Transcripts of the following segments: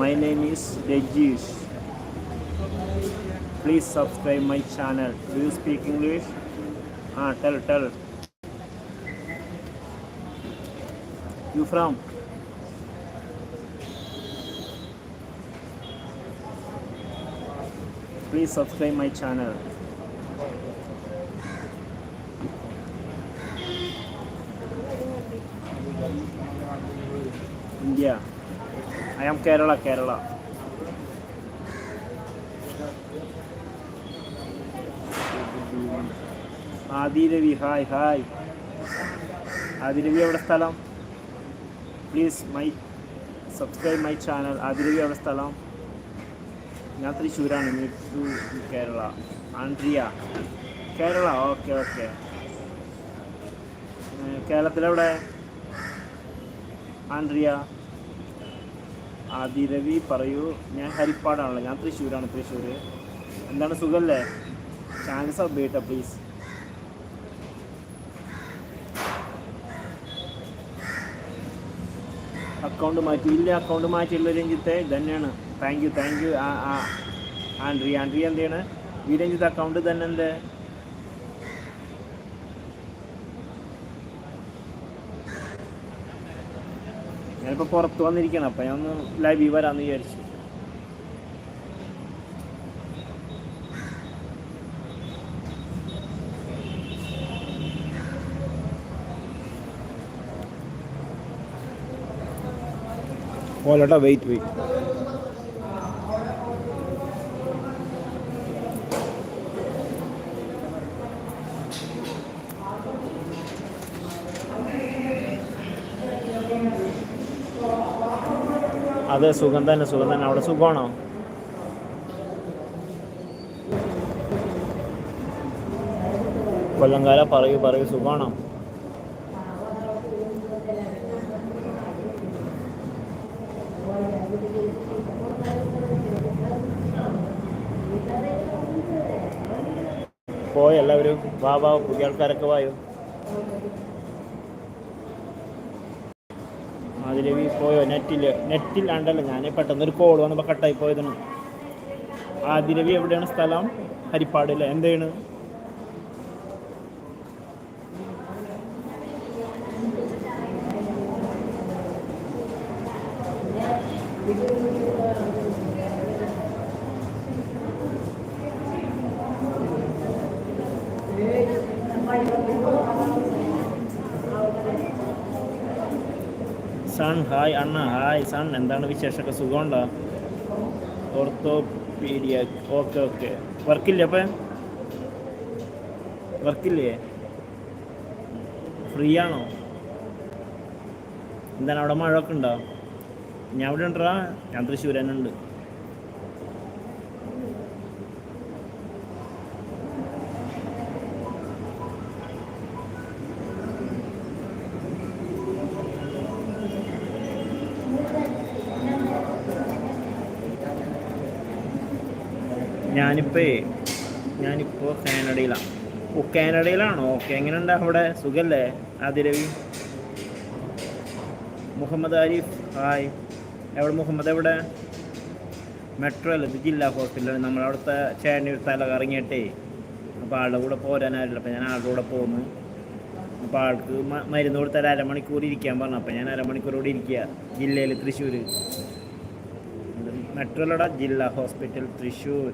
my name is Rejish. Please subscribe my channel. Do you speak English? Ah, tell, tell. You from? Please subscribe my channel. I am Kerala, Kerala. Adiravi hi hi. Adiravi എവിടെ സ്ഥലം? Please my subscribe my channel. Adiravi എവിടെ സ്ഥലം? ഞാൻ തൃശ്ശൂരാണ്. To Kerala. Andrea. Kerala okay okay. കേരളത്തിലെവിടെ? Andrea. Adi Ravi പറയൂ. ഞാൻ ഹരിപ്പാടാണല്ലോ. ഞാൻ തൃശ്ശൂരാണ് തൃശ്ശൂർ എന്താണ് സുഖമല്ലേ ചാൻസ് ബേട്ട പ്ലീസ് അക്കൗണ്ട് മാറ്റി. ഇല്ല അക്കൗണ്ട് മാറ്റിയുള്ള രഞ്ജിത്തെ. തന്നെയാണ് thank you thank you Andri Andri എന്താണ്? ഈ രഞ്ജിത്ത് അക്കൗണ്ട് തന്നെ എന്തേ? ഞാനിപ്പോൾ പുറത്ത് വന്നിരിക്കണം അപ്പം ഞാൻ ഒന്ന് ലൈവ് വരാമെന്ന് വിചാരിച്ചു. ഓലോട്ടാ വെയിറ്റ് വെയിറ്റ് അതെ സുഖം തന്നെ സുഖം തന്നെ. അവിടെ സുഖമാണോ? കൊല്ലങ്കാല പറയൂ പറയൂ. സുഖമാണോ? പോയി എല്ലാവരും വാ വാ. പുതിയ ആൾക്കാരൊക്കെ വായോ? അതിലവി പോയോ? നെറ്റിൽ നെറ്റില്ലാണ്ടല്ല ഞാൻ പെട്ടെന്നൊരു കോൾ വന്നപ്പോൾ കട്ടായി പോയതാണ്. ആദിരവി എവിടെയാണ് സ്ഥലം? ഹരിപ്പാട് അല്ലേ? എന്താണ്? സൺ ഹായ് അണ്ണ ഹായ് സൺ. എന്താണ് വിശേഷമൊക്കെ? സുഖമുണ്ടോ? ഓർത്തോപീഡിയ. Okay okay. വർക്കില്ലേ അപ്പം? വർക്കില്ലേ? ഫ്രീ ആണോ എന്താണ് അവിടെ മഴ ഒക്കെ ഉണ്ടോ? ഞാൻ അവിടെ ഉണ്ടോ? ഞാൻ തൃശ്ശൂർ ഞാനിപ്പേ ഞാനിപ്പോൾ കാനഡയിലാണ് ഓ കാനഡയിലാണോ? ഓക്കെ എങ്ങനെയുണ്ട് അവിടെ? സുഖല്ലേ? ആദിരവി? മുഹമ്മദ് ആരിഫ്? ഹായ്. എവിടെ? മുഹമ്മദ് എവിടെ? മെട്രോ അല്ല? ജില്ലാ ഹോസ്പിറ്റലാണ്. നമ്മളവിടുത്തെ ഒരു തല കറങ്ങിയിട്ടേ അപ്പോൾ ആളുടെ കൂടെ പോരാനായില്ല അപ്പോൾ ഞാൻ ആളുടെ കൂടെ പോന്നു. അപ്പോൾ ആൾക്ക് മരുന്ന് കൊടുത്താൽ അരമണിക്കൂർ ഇരിക്കാൻ പറഞ്ഞു. അപ്പോൾ ഞാൻ അരമണിക്കൂർ കൂടി ഇരിക്കുക ജില്ലയിൽ തൃശ്ശൂർ മെട്രോലട ജില്ലാ ഹോസ്പിറ്റൽ തൃശ്ശൂർ.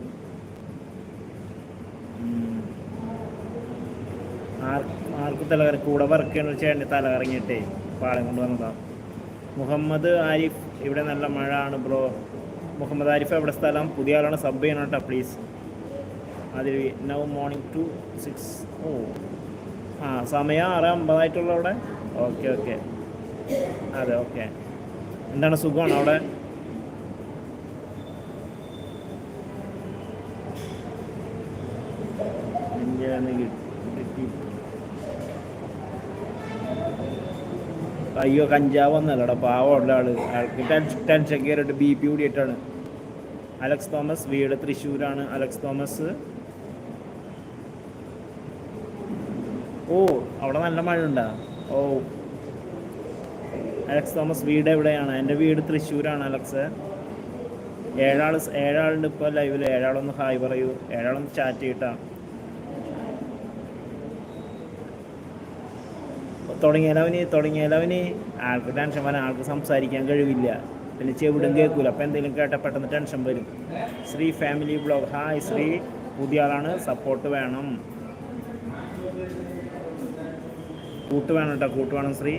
ആർക്ക് തലകറി കൂടെ വർക്ക് ചെയ്യണ ഒരു ചേട്ടന് തല കറങ്ങിയിട്ടേ പാളം കൊണ്ട് മുഹമ്മദ് ആരിഫ് ഇവിടെ നല്ല മഴ ആണ് ബ്രോ. മുഹമ്മദ് ആരിഫ് എവിടെ സ്ഥലം? പുതിയ ആളാണ്. സബ് ചെയ്യണം കേട്ടോ പ്ലീസ് അതിൽ നൗ മോർണിംഗ് ടു സിക്സ് ഓ. ആ സമയം ആറ് അമ്പതായിട്ടുള്ള അവിടെ? Okay okay. അതെ ഓക്കെ. എന്താണ് സുഖമാണ് അവിടെ? എന്താണ് കിട്ടി. അയ്യോ കഞ്ചാവ് ഒന്നല്ലടാ പാവമുള്ള ആൾ. ആൾക്ക് ടെൻഷൻ ടെൻഷൻ കയറിയിട്ട് ബി പി കൂടിയിട്ടാണ്. അലക്സ് തോമസ് വീട് തൃശ്ശൂരാണ്. Alex Thomas. ഓ അവിടെ നല്ല മഴ ഉണ്ടാ ഓ. അലക്സ് തോമസ് വീട് എവിടെയാണ്? എന്റെ വീട് തൃശ്ശൂരാണ് അലക്സ്. ഏഴാൾ ഏഴാളുണ്ട് ഇപ്പോൾ ലൈവിൽ ഏഴാളൊന്ന് ഹായ് പറയൂ. ഏഴാളൊന്ന് ചാറ്റ് ചെയ്യട്ടാ. തുടങ്ങിയാലവന് തുടങ്ങിയാലവന് ആൾക്ക് ടെൻഷൻ വരാൻ ആൾക്ക് സംസാരിക്കാൻ കഴിവില്ല. പിന്നെ ചെവിടും കേൾക്കൂല. അപ്പം എന്തെങ്കിലും കേട്ടാൽ പെട്ടെന്ന് ടെൻഷൻ വരും. Sree family blog hi Sree. പുതിയ ആളാണ്. സപ്പോർട്ട് വേണം. കൂട്ട് വേണം കേട്ടോ കൂട്ട് വേണം ശ്രീ.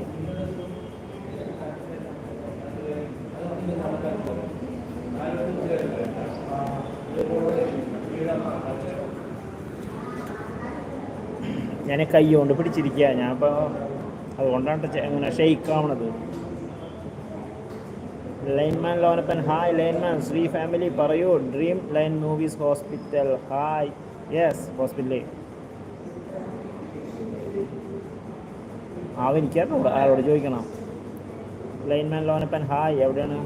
ഞാൻ കൈ കൊണ്ട് പിടിച്ചിരിക്കുക ഞാൻ ഇപ്പോൾ അതുകൊണ്ടാണ് അങ്ങനെ ഷെയ്ക്കാവണത്. Lineman Lonappan hi lineman Sree family പറയൂ. Dream line movies hospital hi yes ഹോസ്പിറ്റലേ ആ എനിക്കായിരുന്നു ആരോട് ചോദിക്കണം. ലൈൻമാൻ ലോനപ്പൻ ഹായ് എവിടെയാണ്?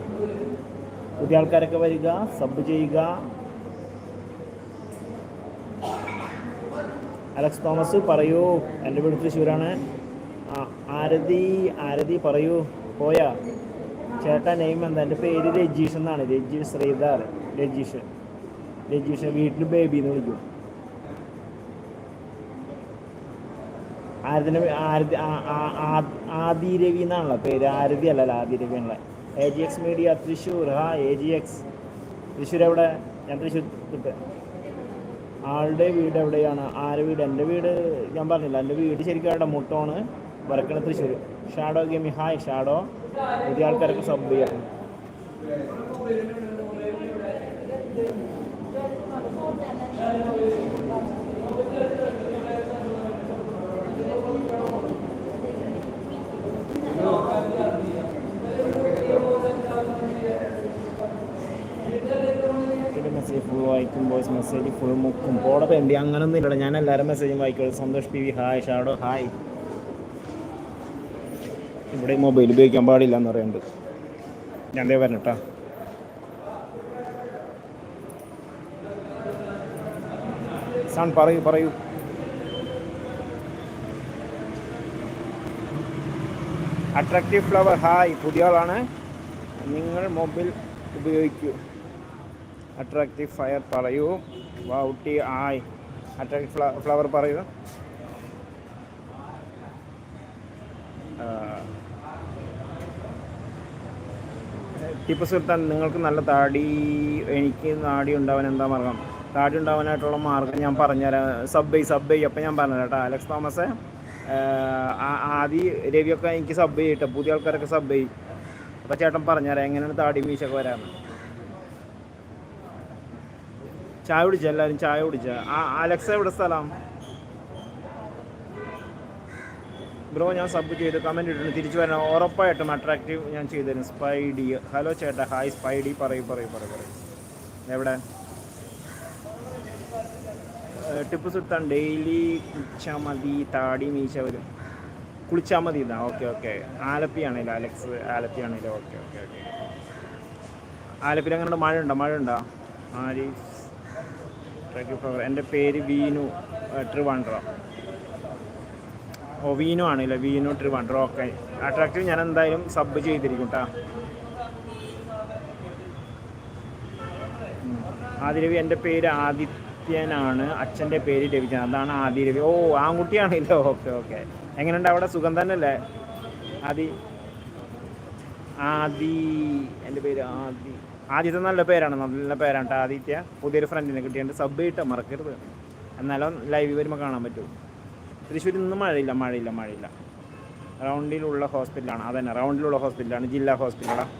പുതിയ ആൾക്കാരൊക്കെ വരിക സബ് ചെയ്യുക. അലക്സ് തോമസ് പറയൂ. എന്റെ വീട് തൃശ്ശൂരാണ്. ആരതി ആരതി പറയൂ. പോയാ. ചേട്ടാ നെയിം എന്താ? എന്റെ പേര് രജീഷ് എന്നാണ്. രജീഷ് ശ്രീധർ. രജീഷ്. രജീഷ് വീട്ടിൽ ബേബി എന്ന് വിളിക്കും. ആരതി ആരതി ആദി രവി എന്നാണല്ലോ പേര്. ആരതി അല്ലല്ലോ ആദി രവി എന്നുള്ള A G X media Thrissur. ഹാ എ ജി എക്സ് തൃശ്ശൂർ എവിടെ? ഞാൻ തൃശ്ശൂർ ആളുടെ വീട് എവിടെയാണ്? ആരുടെ വീട്? എന്റെ വീട് ഞാൻ പറഞ്ഞില്ല. എന്റെ വീട് ശരിക്കും അവിടെ മുട്ടോണ്. വരക്കണ തൃശ്ശൂർ ഷാഡോ ഗെയിമി ഹായ് ഷാഡോ പുതിയ ആൾക്കാരൊക്കെ സബ് ചെയ്യാം. മെസ്സേജ് മെസ്സേജ് ഫുൾ മുക്കും. പോടെ വേണ്ടി അങ്ങനൊന്നും ഇല്ല ഞാൻ എല്ലാവരും മെസ്സേജും വായിക്കുള്ളൂ Santhosh P V hi shadow hi ഇവിടെ മൊബൈൽ ഉപയോഗിക്കാൻ പാടില്ല എന്ന് പറയുന്നുണ്ട്. ഞാൻ ദേ വരണട്ടാ. സാൻ പറയൂ പറയൂ. അട്രാക്റ്റീവ് ഫ്ലവർ ഹായ് പുതിയ ആളാണ്. നിങ്ങൾ മൊബൈൽ ഉപയോഗിക്കൂ. അട്രാക്റ്റീവ് ഫയർ പറയൂ. വൗട്ടി ആയ്. അട്രാക്റ്റീവ് ഫ്ലവർ പറയൂ. ടിപ്പു സുൽത്താൻ നിങ്ങൾക്ക് നല്ല താടി എനിക്ക് താടി ഉണ്ടാവാൻ എന്താ മാർഗം? താടി ഉണ്ടാവാനായിട്ടുള്ള മാർഗം ഞാൻ പറഞ്ഞുതരാം. Sub bye sub bye. അപ്പം ഞാൻ പറഞ്ഞു കേട്ടോ. അലക്സ് തോമസ് ആദ്യ രവിയൊക്കെ എനിക്ക് സബ് ചെയ്യും കേട്ടോ. പുതിയ ആൾക്കാരൊക്കെ സബ് ചെയ്യും അപ്പം ചേട്ടൻ പറഞ്ഞുതരാം എങ്ങനെയാണ് താടി മീശൊക്കെ വരാമെന്ന് ചായ കുടിച്ചാൽ എല്ലാവരും? ചായ കുടിച്ച? ആ അലക്സ് എവിടെ സ്ഥലം? ബ്രോ ഞാൻ സബ് ചെയ്ത് കമന്റ് ഇട്ടിട്ട് തിരിച്ചു വരണം. ഉറപ്പായിട്ടും അട്രാക്റ്റീവ് ഞാൻ ചെയ്തുതരും. സ്പൈഡി ഹലോ ചേട്ടാ. ഹായ് സ്പൈഡി പറയൂ പറയൂ പറയൂ പറയൂ. എവിടെ? ടിപ്പ് സുൽത്താൻ ഡെയിലി കുളിച്ചാൽ മതി താടി മീശ വരും. കുളിച്ചാൽ മതി ഇതാ ഓക്കെ ഓക്കെ. ആലപ്പിയാണല്ലോ അലക്സ് ആലപ്പിയാണല്ലോ ഓക്കെ ഓക്കെ ഓക്കെ. ആലപ്പിയിൽ അങ്ങനെ മഴ ഉണ്ടോ? മഴ ഉണ്ടോ? ആരിഫ് എന്റെ പേര് വീനു ട്രിവാൻഡ്രം. ഓ വീനു ആണല്ലേ വീനു ട്രിവാൻഡ്രം ഓക്കെ ട്രാക്ടർ ഞാൻ എന്തായാലും സബ് ചെയ്തിരിക്കും കേട്ടോ ആദിരവി എന്റെ പേര് ആദിത്യനാണ്. അച്ഛന്റെ പേര് രവിചന്ദ്രൻ. അതാണ് ആദിരവി. ഓ ആൺകുട്ടിയാണല്ലോ. Okay okay. എങ്ങനെയുണ്ട് അവിടെ? സുഖം തന്നെയല്ലേ? ആദി ആദി എന്റെ പേര് ആദി. ആദ്യത്തെ നല്ല പേരാണ്. നല്ല പേരാണ് കേട്ടോ ആദിത്യ. പുതിയൊരു ഫ്രണ്ടിനെ കിട്ടിയുണ്ട് സബ് ഇട്ട മറക്കരുത്. എന്നാലും ലൈവ് വരുമ്പോൾ കാണാൻ പറ്റും. തൃശ്ശൂരിൽ നിന്ന് മഴയില്ല മഴയില്ല മഴയില്ല. റൗണ്ടിലുള്ള ഹോസ്പിറ്റലാണ് അതന്നെ റൗണ്ടിലുള്ള ഹോസ്പിറ്റലാണ് ജില്ലാ ഹോസ്പിറ്റലാണ്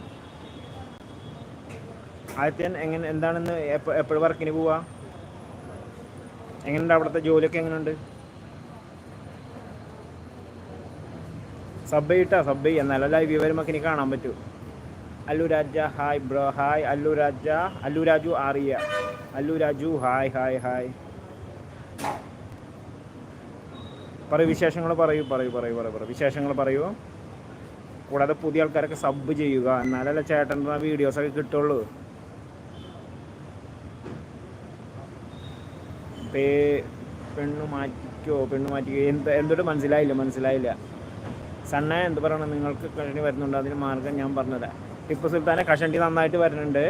ആദ്യത്തെ എങ്ങനെ എന്താണെന്ന് എപ്പോഴും വർക്കിന് പോവാ? എങ്ങനെയുണ്ട് അവിടുത്തെ ജോലിയൊക്കെ എങ്ങനെയുണ്ട് സബ് ചെയ്യട്ടാ സബ് ചെയ്യുക എന്നാലും ലൈവ് വരുമ്പോൾ ഇനി കാണാൻ പറ്റൂ. Allu Raja hi bro hi Allu Raja Allu Raju ആറിയ Allu Raju hi hi hi പറയൂ വിശേഷങ്ങൾ പറയൂ പറയൂ പറയൂ പറയൂ പറയൂ. വിശേഷങ്ങൾ പറയൂ കൂടാതെ പുതിയ ആൾക്കാരൊക്കെ സബ് ചെയ്യുക. എന്നാലല്ലേ ചേട്ടന്റെ വീഡിയോസൊക്കെ കിട്ടുള്ളൂ. പേ പെണ്ണു മാറ്റിക്കോ പെണ്ണു മാറ്റിക്കോ. എന്ത് എന്തോട്ട് മനസ്സിലായില്ല മനസ്സിലായില്ല. സണ്ണ എന്ത് പറയണം? നിങ്ങൾക്ക് കഷണ്ടി വരുന്നുണ്ട്. അതിന് മാർഗം ഞാൻ പറഞ്ഞത്. ടിപ്പു സുൽത്താനെ കഷണ്ടി നന്നായിട്ട് വരുന്നുണ്ട്.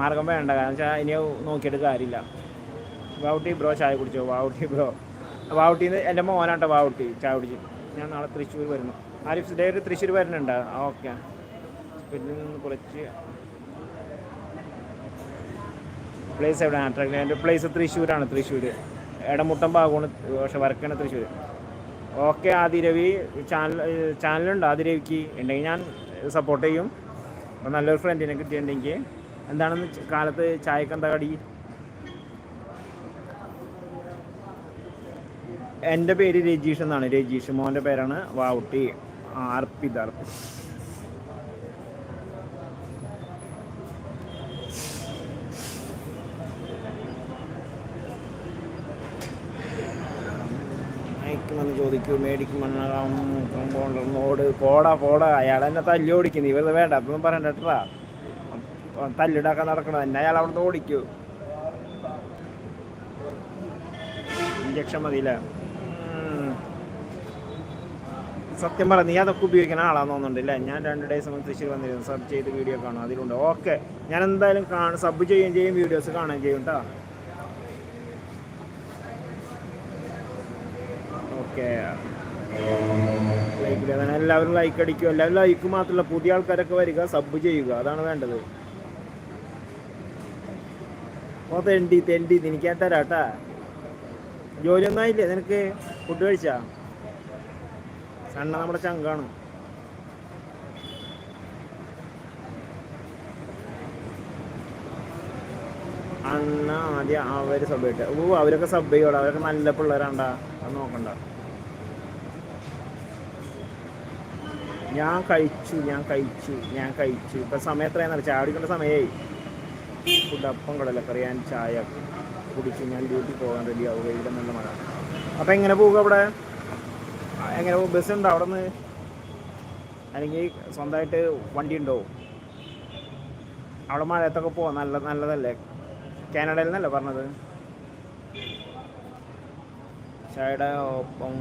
മാർഗം വേണ്ട. കാരണം വെച്ചാൽ ഇനി നോക്കിയിട്ട് കാര്യമില്ല. വാവുട്ടി ബ്രോ ചായ കുടിച്ചോ? വാവുട്ടി ബ്രോ. വാവുട്ടിന്ന് എന്റെ മോനാട്ടോ വാവുട്ടി ചാവുടിച്ച് ഞാൻ നാളെ തൃശ്ശൂർ വരുന്നു. ആരിഫ് ഡേ തൃശ്ശൂർ വരുന്നുണ്ട്. ഓക്കെ. പിന്നെ നിന്ന് കുറച്ച് പ്ലേസ് എവിടെയാണ് അട്രാക്ട് എന്റെ പ്ലേസ് തൃശ്ശൂരാണ് തൃശ്ശൂർ ഇടമുട്ടം ഭാഗമാണ് പക്ഷെ വർക്കാണ് തൃശ്ശൂർ ഓക്കെ ആദിരവി ചാനൽ ചാനലുണ്ട് ആദിരവിക്ക് ഉണ്ടെങ്കിൽ ഞാൻ സപ്പോർട്ട് ചെയ്യും. അപ്പോൾ നല്ലൊരു ഫ്രണ്ടിനെ കിട്ടിയിട്ടുണ്ടെങ്കിൽ. എന്താണെന്ന് കാലത്ത് ചായക്കെന്താ കടി? എന്റെ പേര് രജീഷ് എന്നാണ്. രജീഷ് മോന്റെ പേരാണ് വാവുട്ടി. അർപ്പിത് അർപ്പിത് അയക്കുമെന്ന് ചോദിക്കൂ മേടിക്കുമെന്നാകാം കമ്പൗണ്ടറിനോട് പോടാ പോടാ. അയാൾ എന്നെ തല്ലി ഓടിക്കുന്നു. ഇവർ വേണ്ട അതൊന്നും പറയണ്ടട്ടാ തല്ലിടാക്കാൻ നടക്കണം? എന്നെ അയാൾ അവിടെ ഓടിക്കൂ. ഇഞ്ചക്ഷൻ മതിയില്ലേ? സത്യം പറ നീ അതൊക്കെ ഉപയോഗിക്കുന്ന ആളാന്ന് തോന്നുന്നുണ്ടല്ലേ ഞാൻ രണ്ട് ഡേയ്സ് മുമ്പ് തൃശ്ശൂർ വന്നിരുന്നു. സബ് ചെയ്ത് വീഡിയോ കാണും. അതിലുണ്ട്. ഓക്കെ ഞാൻ എന്തായാലും കാണും. സബ് ചെയ്യുകയും ചെയ്യും വീഡിയോസ് കാണുകയും ചെയ്യും കേട്ടോ ഓക്കെ ലൈക്ക് അതാണ് എല്ലാവരും ലൈക്ക് അടിക്കും. എല്ലാവരും ലൈക്ക് മാത്രമല്ല പുതിയ ആൾക്കാരൊക്കെ വരിക സബ് ചെയ്യുക. അതാണ് വേണ്ടത്. ഓ തെണ്ടി തെണ്ടി. എനിക്ക് ഞാൻ തരാട്ടാ ജോലിയൊന്നും ആയില്ലേ നിനക്ക്? ഫുഡ് കഴിച്ചാ? സണ്ണ നമ്മുടെ ചങ്കാണ്. അണ്ണ ആദ്യം അവർ സബ് ചെയ്യട്ടെ ഓ അവരൊക്കെ സബ് ചെയ്യോടാ. അവരൊക്കെ നല്ല പിള്ളേരാണ്ടാ. അത് നോക്കണ്ട. ഞാൻ കഴിച്ചു ഞാൻ കഴിച്ചു ഞാൻ കഴിച്ചു. ഇപ്പൊ സമയം എത്രയാണെന്ന് ചാടിക്കേണ്ട സമയമായി ഫുഡ് അപ്പം കടലക്കറി ഞാൻ ചായ. കുടിച്ച് ഞാൻ ഡ്യൂട്ടി പോകാൻ റെഡി ആവുക ഇവിടെ നല്ല മഴ അപ്പം എങ്ങനെ പോവുക അവിടെ? എങ്ങനെ ബസ് ഉണ്ടോ അവിടെ നിന്ന് അല്ലെങ്കിൽ സ്വന്തമായിട്ട് വണ്ടി ഉണ്ടോ? അവിടെ മഴയത്തൊക്കെ പോവാം. നല്ല നല്ലതല്ലേ? കാനഡയിൽ നിന്നല്ലേ പറഞ്ഞത്? ചായയുടെ ഒപ്പം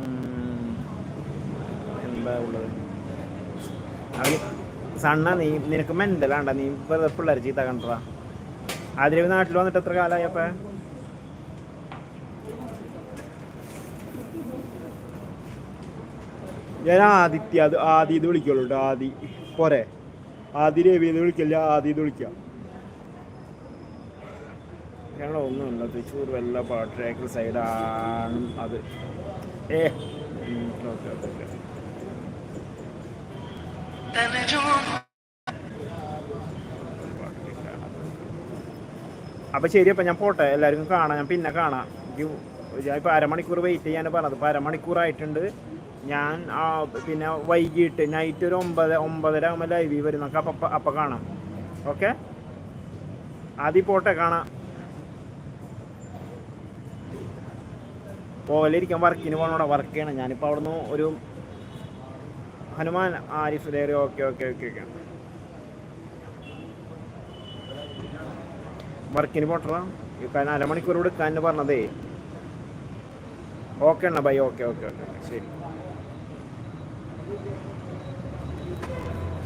എന്താ ഉള്ളത്? സണ്ണ നീ നിനക്ക് മെന്റലാണ്ട നീ വെറുതെ പിള്ളേർ ചീത്ത കണ്ടതാ. ആദ്യം നാട്ടിൽ വന്നിട്ട് എത്ര കാലമായി ഞാൻ ആദിത്യ അത് ആദി ഇത് വിളിക്കുള്ളൂ കേട്ടോ ആദി. പോരെ. ആദി രവി എന്ന് വിളിക്കില്ല ആദി ഇത് വിളിക്കാം. ഞങ്ങൾ ഒന്നുമില്ല തൃശ്ശൂർ വെള്ള പാട്രേക്കൽ സൈഡാണ് അത്. ഏ ഓക്കെ ഓക്കെ ഓക്കെ. അപ്പോൾ ശരി അപ്പം ഞാൻ പോട്ടെ. എല്ലാവർക്കും കാണാം. ഞാൻ പിന്നെ കാണാം. ഇപ്പോൾ അരമണിക്കൂർ വെയിറ്റ് ചെയ്യാൻ പറഞ്ഞത്. ഇപ്പോൾ അരമണിക്കൂറായിട്ടുണ്ട്. ഞാൻ പിന്നെ വൈകിട്ട് നൈറ്റ് ഒരു ഒമ്പത് ഒമ്പതര ആകുമ്പോൾ ലൈവ് വരും നമുക്ക് അപ്പം അപ്പം കാണാം. ഓക്കെ ആദ്യം പോട്ടെ കാണാം. പോകലിരിക്കാൻ വർക്കിന് പോകണോടെ വർക്ക് ചെയ്യണം. ഞാനിപ്പോൾ അവിടുന്ന് ഒരു ഹനുമാൻ ആരിഫ് ദേറി ഓക്കെ ഓക്കെ ഓക്കെ ഓക്കെ വർക്കിന് പോട്ടോ കാരണം അരമണിക്കൂർ എടുക്കാൻ പറഞ്ഞതേ. ഓക്കെ എണ്ണ ബൈ ഓക്കെ ഓക്കെ ഓക്കെ ശരി. Thank you.